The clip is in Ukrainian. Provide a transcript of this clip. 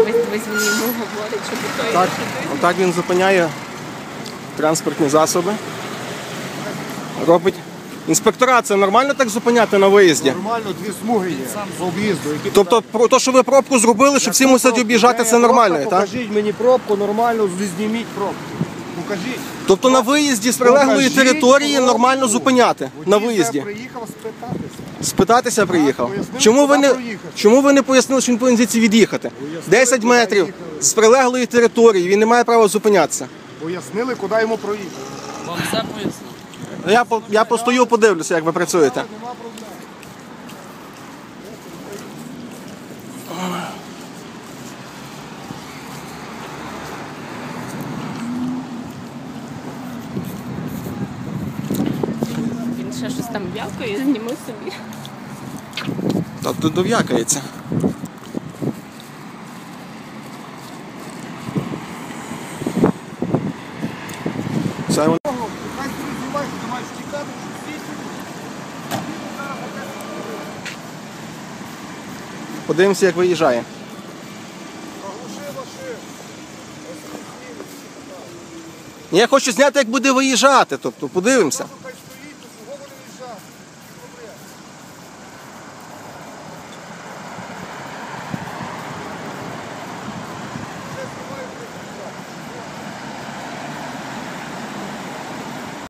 Ось він йому говорить, що Так, отак він зупиняє транспортні засоби. Робить. Інспектора, це нормально так зупиняти на виїзді? Нормально дві смуги є з об'їзду. які Тобто, про те, що ви пробку зробили, що всі мусять об'їжджати, це нормально, так? Покажіть мені пробку, нормально зніміть пробку. Покажіть. Тобто на виїзді з прилеглої Покажіть території нормально зупиняти на Водій виїзді. приїхав спитатися. Спитатися приїхав. пояснив, Чому ви куди не проїхати. чому ви не пояснили, що він повинен звідси від'їхати? 10 куди метрів їхали. з прилеглої території. Він не має права зупинятися. Пояснили, куди йому проїхати. Вам все пояснив? Я по- я постою, подивлюся, як ви працюєте. Нема проблем. Ще щось там в'явкає, зніми собі. Та тут дов'якається. Хай свідчити. Подивимося, як виїжджає. Я хочу зняти, як буде виїжджати. Тобто, подивимося.